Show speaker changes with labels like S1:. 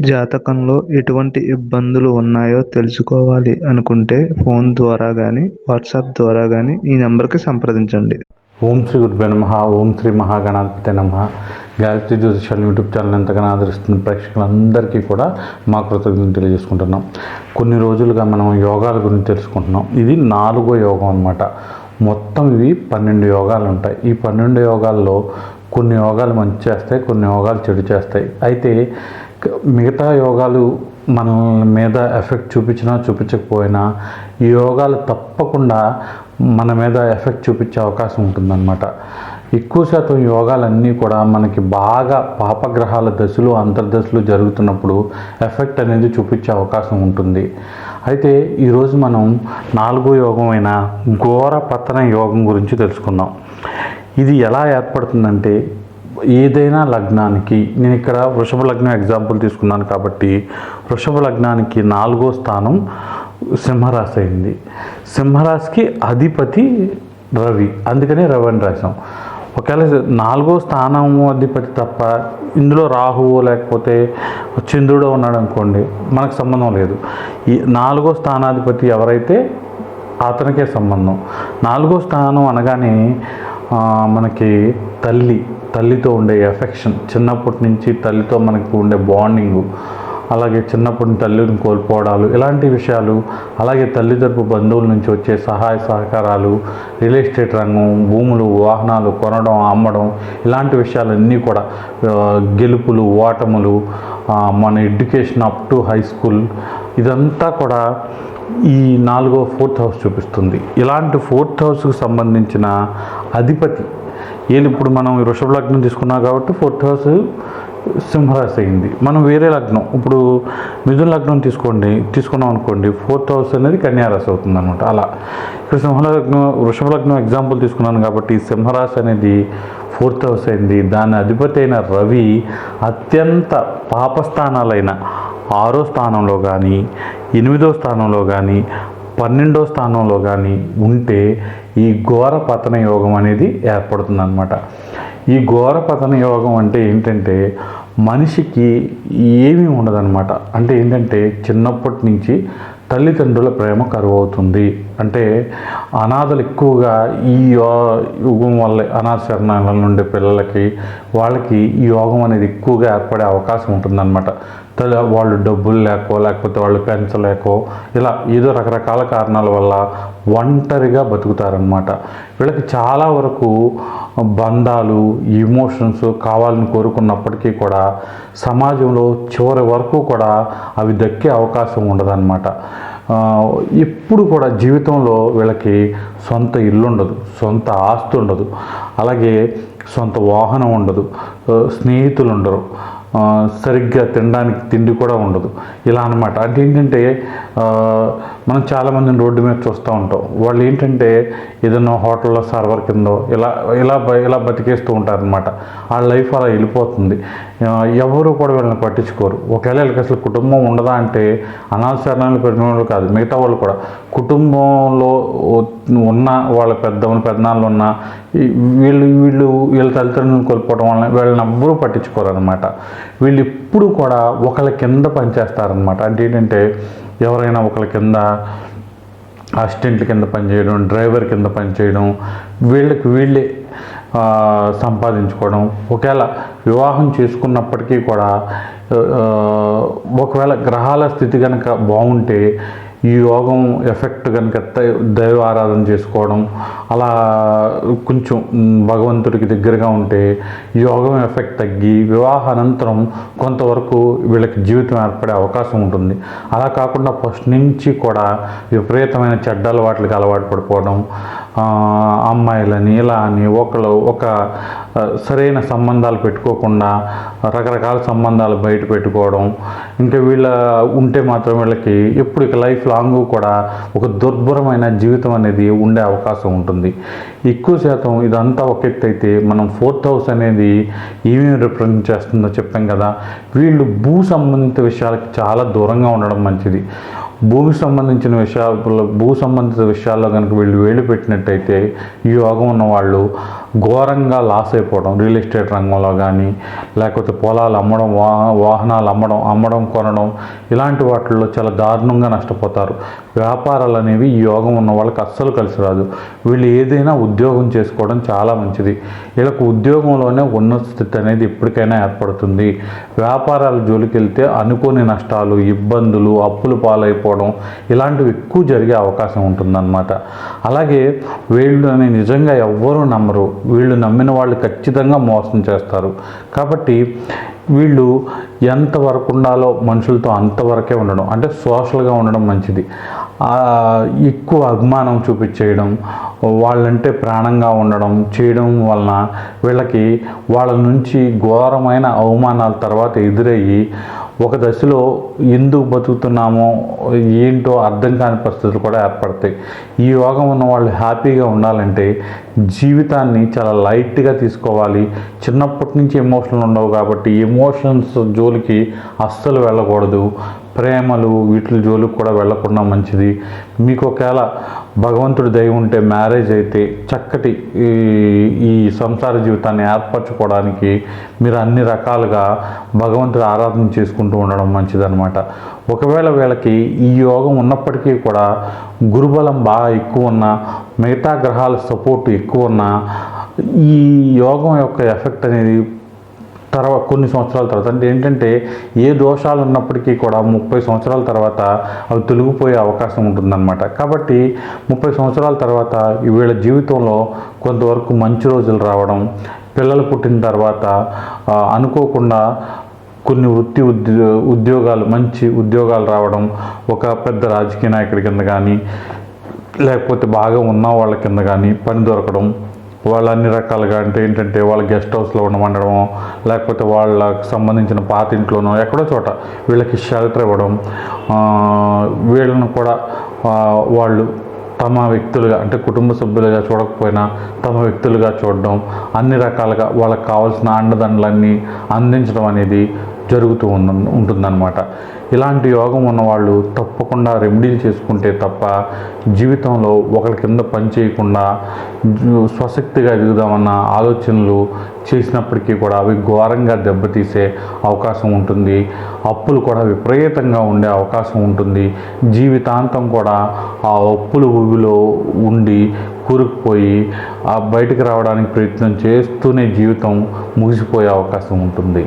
S1: జాతకంలో ఎటువంటి ఇబ్బందులు ఉన్నాయో తెలుసుకోవాలి అనుకుంటే ఫోన్ ద్వారా కానీ వాట్సాప్ ద్వారా కానీ ఈ నెంబర్కి సంప్రదించండి.
S2: ఓం శ్రీ గురుభ్యో నమ. ఓం శ్రీ మహాగణాధిపతి నమ. గాయత్రి జ్యోతిషాల యూట్యూబ్ ఛానల్ ఎంతగానో ఆదరిస్తున్న ప్రేక్షకులందరికీ కూడా మా కృతజ్ఞతలు తెలియజేసుకుంటున్నాం. కొన్ని రోజులుగా మనం యోగాల గురించి తెలుసుకుంటున్నాం. ఇది నాలుగో యోగం అనమాట మొత్తం ఇవి పన్నెండు యోగాలు ఉంటాయి. ఈ పన్నెండు యోగాల్లో కొన్ని యోగాలు మంచి చేస్తాయి కొన్ని యోగాలు చెడు చేస్తాయి. అయితే మిగతా యోగాలు మన మీద ఎఫెక్ట్ చూపించినా చూపించకపోయినా ఈ యోగాలు తప్పకుండా మన మీద ఎఫెక్ట్ చూపించే అవకాశం ఉంటుందన్నమాట. ఎక్కువ శాతం యోగాలన్నీ కూడా మనకి బాగా పాపగ్రహాల దశలు అంతర్దశలు జరుగుతున్నప్పుడు ఎఫెక్ట్ అనేది చూపించే అవకాశం ఉంటుంది. అయితే ఈరోజు మనం నాలుగో యోగం అయిన ఘోర పతన యోగం గురించి తెలుసుకుందాం. ఇది ఎలా ఏర్పడుతుందంటే ఏదైనా లగ్నానికి నేను ఇక్కడ వృషభ లగ్నం ఎగ్జాంపుల్ తీసుకున్నాను కాబట్టి వృషభ లగ్నానికి నాలుగో స్థానం సింహరాశి అయింది. సింహరాశికి అధిపతి రవి అందుకనే రవి అని రాసాం ఒకవేళ నాలుగో స్థానం అధిపతి తప్ప ఇందులో రాహువు లేకపోతే చంద్రుడు ఉన్నాడు అనుకోండి మనకు సంబంధం లేదు. ఈ నాలుగో స్థానాధిపతి ఎవరైతే అతనికే సంబంధం. నాలుగో స్థానం అనగానే మనకి తల్లి తల్లితో ఉండే ఎఫెక్షన్ చిన్నప్పటి నుంచి తల్లితో మనకు ఉండే బాండింగు అలాగే చిన్నప్పటి తల్లిని కోల్పోవడాలు ఇలాంటి విషయాలు అలాగే తల్లిదండ్రుల బంధువుల నుంచి వచ్చే సహాయ సహకారాలు రియల్ ఎస్టేట్ రంగం భూములు వాహనాలు కొనడం అమ్మడం ఇలాంటి విషయాలన్నీ కూడా గెలుపులు ఓటములు మన education up to high school ఇదంతా కూడా ఈ నాలుగో ఫోర్త్ హౌస్ చూపిస్తుంది. ఇలాంటి ఫోర్త్ హౌస్కి సంబంధించిన అధిపతి ఏది ఇప్పుడు మనం వృషభ లగ్నం తీసుకున్నాం కాబట్టి ఫోర్త్ హౌస్ సింహరాశి అయింది. మనం వేరే లగ్నం ఇప్పుడు మిథున లగ్నం తీసుకోండి తీసుకున్నాం అనుకోండి ఫోర్త్ హౌస్ అనేది కన్యారాశి అవుతుంది అనమాట అలా ఇక్కడ సింహలగ్నం వృషభ లగ్నం ఎగ్జాంపుల్ తీసుకున్నాను కాబట్టి సింహరాశి అనేది ఫోర్త్ హౌస్ అయింది. దాని అధిపతి అయిన రవి అత్యంత పాపస్థానాలైన ఆరో స్థానంలో కానీ ఎనిమిదో స్థానంలో కానీ పన్నెండో స్థానంలో కానీ ఉంటే ఈ ఘోర పతన యోగం అనేది ఏర్పడుతుంది ఈ ఘోర పతన యోగం అంటే ఏంటంటే మనిషికి ఏమీ ఉండదన్నమాట. అంటే ఏంటంటే చిన్నప్పటి నుంచి తల్లిదండ్రుల ప్రేమ కరువు అవుతుంది అంటే అనాథలు ఎక్కువగా ఈ యో- యుగం వల్ల అనాథ శరణాల నుండి పిల్లలకి వాళ్ళకి ఈ యోగం అనేది ఎక్కువగా ఏర్పడే అవకాశం ఉంటుందన్నమాట. వాళ్ళు డబ్బులు లేకో లేకపోతే వాళ్ళు పెంచలేకో ఇలా ఏదో రకరకాల కారణాల వల్ల ఒంటరిగా బతుకుతారనమాట వీళ్ళకి చాలా వరకు బంధాలు ఇమోషన్స్ కావాలని కోరుకున్నప్పటికీ కూడా సమాజంలో చివరి వరకు కూడా అవి దక్కే అవకాశం ఉండదన్నమాట. ఎప్పుడు కూడా జీవితంలో వీళ్ళకి సొంత ఇల్లు ఉండదు సొంత ఆస్తి ఉండదు. అలాగే సొంత వాహనం ఉండదు స్నేహితులు ఉండరు. సరిగ్గా తినడానికి తిండి కూడా ఉండదు. ఇలా అనమాట అంటే ఏంటంటే మనం చాలామందిని రోడ్డు మీద చూస్తూ ఉంటాం. వాళ్ళు ఏంటంటే ఏదైనా హోటల్లో సర్వర్ కిందో ఇలా ఇలా బ- ఇలా బతికేస్తూ ఉంటారనమాట వాళ్ళ లైఫ్ అలా వెళ్ళిపోతుంది. ఎవరు కూడా వీళ్ళని పట్టించుకోరు. ఒకవేళ వీళ్ళకి అసలు కుటుంబం ఉండదా అంటే అనాథ పెట్టిన వాళ్ళు కాదు మిగతా వాళ్ళు కూడా. కుటుంబంలో ఉన్న వాళ్ళ పెద్దమ్మలు పెద్దనాళ్ళు ఉన్న వీళ్ళు వీళ్ళు వీళ్ళ తల్లిదండ్రులను కోల్పోవడం వలన వీళ్ళని ఎవ్వరూ పట్టించుకోరు అనమాట వీళ్ళు ఇప్పుడు కూడా ఒకళ్ళ కింద పనిచేస్తారనమాట అంటే ఏంటంటే ఎవరైనా ఒకళ్ళ కింద అసిస్టెంట్ల కింద పనిచేయడం డ్రైవర్ కింద పనిచేయడం వీళ్ళకి వీళ్ళే సంపాదించుకోవడం. ఒకవేళ వివాహం చేసుకున్నప్పటికీ కూడా ఒకవేళ గ్రహాల స్థితి కనుక బాగుంటే ఈ యోగం ఎఫెక్ట్ కనుక ద- దైవ ఆరాధన చేసుకోవడం అలా కొంచెం భగవంతుడికి దగ్గరగా ఉంటే యోగం ఎఫెక్ట్ తగ్గి వివాహ అనంతరం కొంతవరకు వీళ్ళకి జీవితం ఏర్పడే అవకాశం ఉంటుంది. అలా కాకుండా ఫస్ట్ నుంచి కూడా విపరీతమైన చెడ్డ అలవాట్లకి అలవాటు పడిపోవడం అమ్మాయిలని ఇలా అని ఒకళ్ళు ఒక సరైన సంబంధాలు పెట్టుకోకుండా రకరకాల సంబంధాలు బయట పెట్టుకోవడం ఇంకా వీళ్ళ ఉంటే మాత్రం వీళ్ళకి ఎప్పుడు ఇక లైఫ్ లాంగ్ కూడా ఒక దుర్భరమైన జీవితం అనేది ఉండే అవకాశం ఉంటుంది. ఎక్కువ శాతం ఇదంతా ఒక ఎత్తు అయితే మనం ఫోర్త్ హౌస్ అనేది ఏమేమి రిప్రజెంట్ చేస్తుందో చెప్పాం కదా వీళ్ళు భూ సంబంధిత విషయాలకి చాలా దూరంగా ఉండడం మంచిది. భూమికి సంబంధించిన విషయాలు భూ సంబంధిత విషయాల్లో కనుక వీళ్ళు వేలు పెట్టినట్టయితే ఈ యోగం ఉన్న వాళ్ళు ఘోరంగా లాస్ అయిపోవడం రియల్ ఎస్టేట్ రంగంలో కానీ లేకపోతే పొలాలు అమ్మడం వా వాహనాలు అమ్మడం అమ్మడం కొనడం ఇలాంటి వాటిల్లో చాలా దారుణంగా నష్టపోతారు. వ్యాపారాలు అనేవి ఈ యోగం ఉన్న వాళ్ళకి అస్సలు కలిసి రాదు. వీళ్ళు ఏదైనా ఉద్యోగం చేసుకోవడం చాలా మంచిది. వీళ్ళకు ఉద్యోగంలోనే ఉన్నత స్థితి అనేది ఎప్పటికైనా ఏర్పడుతుంది. వ్యాపారాల జోలికి వెళ్తే అనుకోని నష్టాలు ఇబ్బందులు అప్పులు పాలైపోవడం ఇలాంటివి ఎక్కువ జరిగే అవకాశం ఉంటుందన్నమాట. అలాగే వీళ్ళని నిజంగా ఎవ్వరూ నమ్మరు. వీళ్ళు నమ్మిన వాళ్ళు ఖచ్చితంగా మోసం చేస్తారు. కాబట్టి వీళ్ళు ఎంతవరకు ఉండాలో మనుషులతో అంతవరకే ఉండడం అంటే సోషల్గా ఉండడం మంచిది. ఎక్కువ అభిమానం చూపించేయడం వాళ్ళంటే ప్రాణంగా ఉండడం చేయడం వలన వీళ్ళకి వాళ్ళ నుంచి ఘోరమైన అవమానాల తర్వాత ఎదురయ్యి ఒక దశలో ఎందుకు బతుకుతున్నామో ఏంటో అర్థం కాని పరిస్థితులు కూడా ఏర్పడతాయి. ఈ యోగం ఉన్న వాళ్ళు హ్యాపీగా ఉండాలంటే జీవితాన్ని చాలా లైట్గా తీసుకోవాలి. చిన్నప్పటి నుంచి ఎమోషన్లు ఉండవు కాబట్టి ఎమోషన్స్ జోలికి అస్సలు వెళ్ళకూడదు. ప్రేమలు వీటి జోలికి కూడా వెళ్ళకుండా మంచిది. మీకు ఒకవేళ భగవంతుడి దయ ఉంటే మ్యారేజ్ అయితే చక్కటి ఈ ఈ సంసార జీవితాన్ని ఏర్పరచుకోవడానికి మీరు అన్ని రకాలుగా భగవంతుడి ఆరాధన చేసుకుంటూ ఉండడం మంచిదన్నమాట. ఒకవేళ వీళ్ళకి ఈ యోగం ఉన్నప్పటికీ కూడా గురుబలం బాగా ఎక్కువ ఉన్న మిగతా గ్రహాల సపోర్ట్ ఎక్కువ ఉన్నా ఈ యోగం యొక్క ఎఫెక్ట్ అనేది తర్వాత కొన్ని సంవత్సరాల తర్వాత అంటే ఏంటంటే ఏ దోషాలు ఉన్నప్పటికీ కూడా ముప్పై సంవత్సరాల తర్వాత అవి తొలగిపోయే అవకాశం ఉంటుందన్నమాట. కాబట్టి ముప్పై సంవత్సరాల తర్వాత వీళ్ళ జీవితంలో కొంతవరకు మంచి రోజులు రావడం పిల్లలు పుట్టిన తర్వాత అనుకోకుండా కొన్ని వృత్తి ఉద్యో ఉద్యోగాలు మంచి ఉద్యోగాలు రావడం ఒక పెద్ద రాజకీయ నాయకుడి కింద కానీ లేకపోతే బాగా ఉన్న వాళ్ళ కింద కానీ పని దొరకడం వాళ్ళు అన్ని రకాలుగా అంటే ఏంటంటే వాళ్ళ గెస్ట్ హౌస్లో ఉండమండడం లేకపోతే వాళ్ళకి సంబంధించిన పాత ఇంట్లోనో ఎక్కడో చోట వీళ్ళకి షెల్టర్ ఇవ్వడం వీళ్ళను కూడా వాళ్ళు తమ వ్యక్తులుగా అంటే కుటుంబ సభ్యులుగా చూడకపోయినా తమ వ్యక్తులుగా చూడడం అన్ని రకాలుగా వాళ్ళకి కావాల్సిన అండదండలన్నీ అందించడం అనేది జరుగుతూ ఉన్న ఉంటుందన్నమాట. ఇలాంటి యోగం ఉన్నవాళ్ళు తప్పకుండా రెమెడీలు చేసుకుంటే తప్ప జీవితంలో ఒకరి కింద పని చేయకుండా స్వశక్తిగా ఎదుగుదామన్న ఆలోచనలు చేసినప్పటికీ కూడా అవి ఘోరంగా దెబ్బతీసే అవకాశం ఉంటుంది. అప్పులు కూడా విపరీతంగా ఉండే అవకాశం ఉంటుంది. జీవితాంతం కూడా ఆ అప్పుల ఊబిలో ఉండి కూరుకుపోయి ఆ బయటకు రావడానికి ప్రయత్నం చేస్తూనే జీవితం ముగిసిపోయే అవకాశం ఉంటుంది.